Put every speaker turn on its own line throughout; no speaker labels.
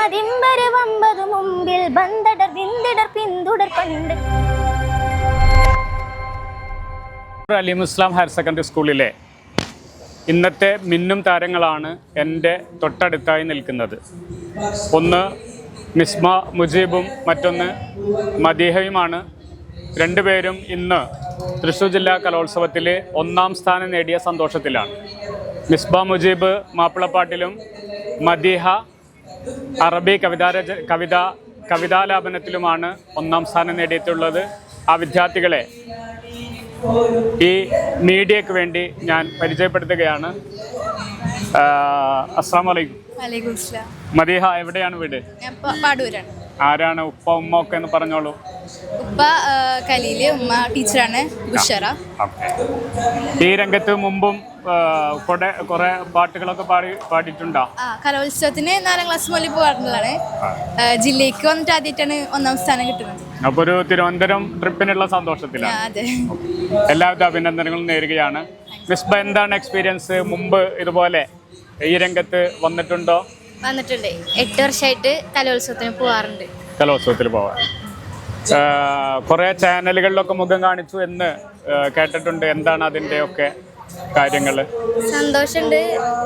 ലെങ്കുമതിമ്പര് വമ്പതു മുമ്പിൽ ബന്ധടർ വിന്തിടർ പിന്തുടർ പണ്ട്.
അലീം Islam higher secondary സ്കൂളിലെ ഇന്നത്തെ മിന്നും താരങ്ങളാണ് എന്റെ തൊട്ടടുത്തായി നിൽക്കുന്നത്. ഒന്ന് മിസ്മ മുജീബും മറ്റൊന്ന് മദീഹയുമാണ്. രണ്ടുപേരും ഇന്ന് തൃശ്ശൂർ ജില്ലാ കലോത്സവത്തിൽ ഒന്നാം സ്ഥാനം നേടിയ സന്തോഷത്തിലാണ്. മിസ്ബ മുജീബ് മാപ്പിളപ്പാട്ടിലും മദീഹ അറബി കവിതാരച കവിത കവിതാലാപനത്തിലുമാണ് ഒന്നാം സ്ഥാനം നേടിയിട്ടുള്ളത്. ആ വിദ്യാർത്ഥികളെ ഈ മീഡിയക്ക് വേണ്ടി ഞാൻ പരിചയപ്പെടുത്തുകയാണ്. അസ്സാം വലൈക്കും മദീഹ എവിടെയാണ് വീട്? ആരാണ് ഉപ്പ ഉമ്മ ഒക്കെ എന്ന് പറഞ്ഞോളൂ.
ഉപ്പ കലീൽ ഉമ്മ ടീച്ചറാണ് ബുഷറ
ഈ രംഗത്ത് മുമ്പും കുറെ കുറെ പാട്ടുകളൊക്കെ പാടി പാടിയിട്ടുണ്ടോ?
ആ കലോത്സവത്തിന് നാലാം ക്ലാസ് മുതൽ പോകാറുള്ളതാണ് ജില്ലയ്ക്ക് വന്നിട്ട് ആദ്യമായിട്ടാണ് ഒന്നാം സ്ഥാനം കിട്ടുന്നത്.
അപ്പോൾ ഒരു തിരുവനന്തപുരം ട്രിപ്പിനുള്ള സന്തോഷത്തിലാണ്.
അതെ.
എല്ലാവിധ അഭിനന്ദനങ്ങളും നേരുകയാണ്. മിസ്ബ എന്താണ് എക്സ്പീരിയൻസ് മുമ്പ് ഇതുപോലെ ഈ രംഗത്ത് വന്നിട്ടുണ്ടോ?
വന്നിട്ടുണ്ട്. എട്ട് വർഷമായിട്ട് കലോത്സവത്തിന് പോവാറുണ്ട്.
കലോത്സവത്തിൽ പോവാൻ കുറേ ചാനലുകളിലൊക്കെ മുഖം കാണിച്ചു എന്ന് കേട്ടിട്ടുണ്ട്. എന്താണ് അതിന്റെ ഒക്കെ കാര്യങ്ങൾ
സന്തോഷമുണ്ട്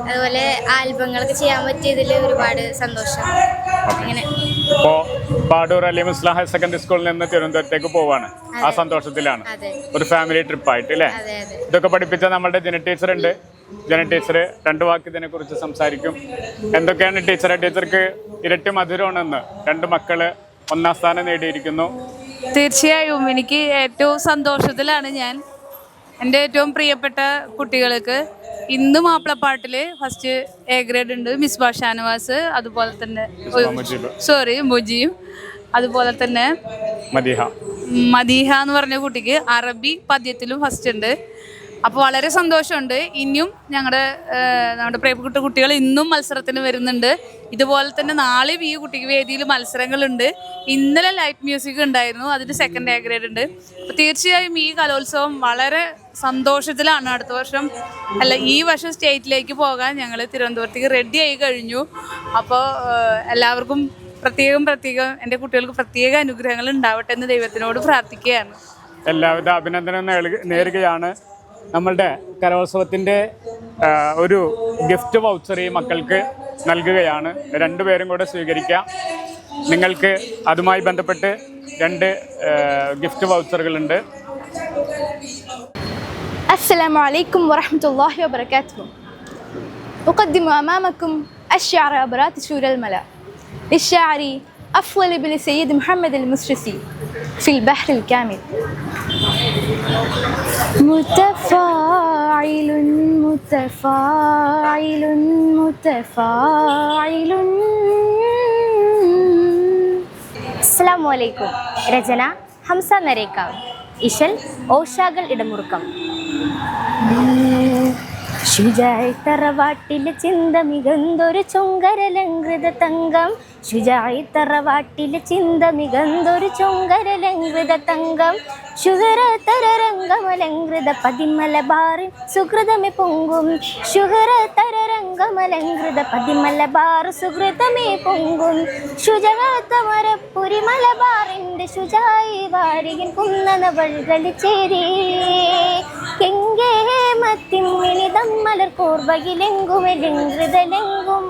അതുപോലെ ആൽബങ്ങളൊക്കെ ചെയ്യാൻ പറ്റിയതിൽ ഒരുപാട് സന്തോഷം. അങ്ങനെ
ഇപ്പോൾ പാടൂർ അലി ഇസ്ലാം ഹയർ സെക്കൻഡറി സ്കൂളിൽ നിന്ന് തിരുവനന്തപുരത്തേക്ക് പോവാണ്. ആ സന്തോഷത്തിലാണ്. ഒരു ഫാമിലി ട്രിപ്പായിട്ട് അല്ലേ?
അതെ അതെ.
ഇതൊക്കെ പഠിപ്പിച്ച നമ്മുടെ ജന ടീച്ചർ ഉണ്ട് ജന ടീച്ചർ രണ്ട് വാക്ക് ഇതിനെ കുറിച്ച് സംസാരിക്കും. എന്തൊക്കെയാണ് ടീച്ചറെ? ടീച്ചർക്ക് ഇരട്ടി മധുരമാണെന്ന് രണ്ട് മക്കൾ ഒന്നാം സ്ഥാനം നേടിയിരിക്കുന്നു.
തീർച്ചയായും എനിക്ക് ഏറ്റവും സന്തോഷത്തിലാണ് ഞാൻ എന്റെ ഏറ്റവും പ്രിയപ്പെട്ട കുട്ടികൾക്ക് ഇന്ന് മാപ്പിളപ്പാട്ടിൽ ഫസ്റ്റ് എ ഗ്രേഡ് ഉണ്ട്. മിസ് ഷാനവാസ് അതുപോലെ തന്നെ സോറി മുജീബ്. അതുപോലെ തന്നെ
മദീഹ.
മദീഹ എന്ന് പറഞ്ഞ കുട്ടിക്ക് അറബി പദ്യത്തിലും ഫസ്റ്റ് ഉണ്ട്. അപ്പോൾ വളരെ സന്തോഷമുണ്ട്. ഇനിയും ഞങ്ങളുടെ നമ്മുടെ പ്രിയപ്പെട്ട കുട്ടികൾ ഇന്നും മത്സരത്തിന് വരുന്നുണ്ട്. ഇതുപോലെ തന്നെ നാളെയും ഈ കുട്ടിക്ക് വേദിയിൽ മത്സരങ്ങളുണ്ട്. ഇന്നലെ ലൈറ്റ് മ്യൂസിക് ഉണ്ടായിരുന്നു അതിന് സെക്കൻഡ് എ ഗ്രേഡ് ഉണ്ട്. അപ്പോൾ തീർച്ചയായും ഈ കലോത്സവം വളരെ സന്തോഷത്തിലാണ്. അടുത്ത വർഷം അല്ല ഈ വർഷം സ്റ്റേറ്റിലേക്ക് പോകാൻ ഞങ്ങൾ തിരുവനന്തപുരത്തേക്ക് റെഡി ആയി കഴിഞ്ഞു. അപ്പോൾ എല്ലാവർക്കും പ്രത്യേകം പ്രത്യേകം എന്റെ കുട്ടികൾക്ക് പ്രത്യേക അനുഗ്രഹങ്ങൾ ഉണ്ടാവട്ടെ എന്ന് ദൈവത്തിനോട് പ്രാർത്ഥിക്കുകയാണ്.
എല്ലാവിധ അഭിനന്ദനം നേരുകയാണ്. നമ്മളുടെ കലോത്സവത്തിൻ്റെ ആ, ഒരു ഗിഫ്റ്റ് വൗച്ചർ ഈ മക്കൾക്ക് നൽകുകയാണ് രണ്ടുപേരും കൂടെ സ്വീകരിക്കാം നിങ്ങൾക്ക് അതുമായി ബന്ധപ്പെട്ട് രണ്ട് ഗിഫ്റ്റ് വൗച്ചറുകളുണ്ട്
السلام عليكم ورحمة الله وبركاته أقدم أمامكم الشعر أبرات سور الملا للشاعر أفضل ابن سيد محمد المسرسي في البحر الكامل متفاعل متفاعل متفاعل
അസ്സലാമു അലൈക്കും രചന ഹംസ നരേക്കാവ് ഇശൽ ഓഷാകൾ ഇടമുറുക്കം ശുചായി തറവാട്ടിലെ ചിന്ത മികന്തൊരു ചൊങ്കരലങ്കൃത തങ്കം. ശുചായി തറവാട്ടിലെ ചിന്ത മികന്തൊരു ചൊങ്കരലങ്കൃത തങ്കം. ശുഗര പതിമലബാറിൻ പതിമല ബാറിൻ സുഹൃതമെ പൊങ്കും. ശുഗര തരരംഗമലങ്കൃത പതിമല ബാർ സുഹൃതമേ പൊങ്കും. ശുചകത്തമര പുരിമല ബാറിന്റെ ശുചായി വാരികൻ കുന്നന വഴികളിച്ചേരി കെങ്കേ മത്തിമ്മിണിതം മലർ കോർവയിലെങ്കുമെലെങ്കൃതലെങ്കും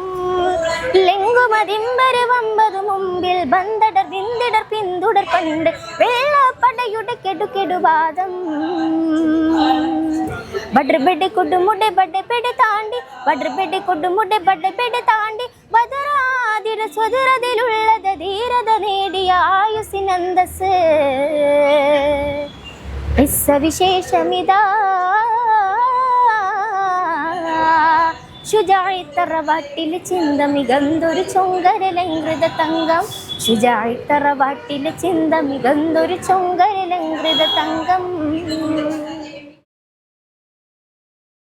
ലെങ്കുമതിമ്പര് വമ്പതു മുമ്പിൽ ബന്തടർ വിന്തിടർ പിന്തുടർ പണ്ട് വെള്ളപ്പടയുടെ കെടുകെടുവാദം ബഡർ ബെഡ് കൊടുമുടെ ബഡ് ബെഡ് താണ്ടി ബഡർ ബെഡ് കൊടുമുടെ ബഡ് ബെഡ് താണ്ടി ബദറാതിര സ്വതരതിലുള്ളത് ധീരത നേടിയ ആയുസിനന്തസ് വിശേഷമിതാ ശുചായി തറവാട്ടിലെ ചിന്ത മികന്തൊരു ചൊങ്കരലങ്കൃത തങ്കം ശുചായി ചിന്ത മികന്തൊരു ചൊങ്കരലങ്കൃത തങ്കം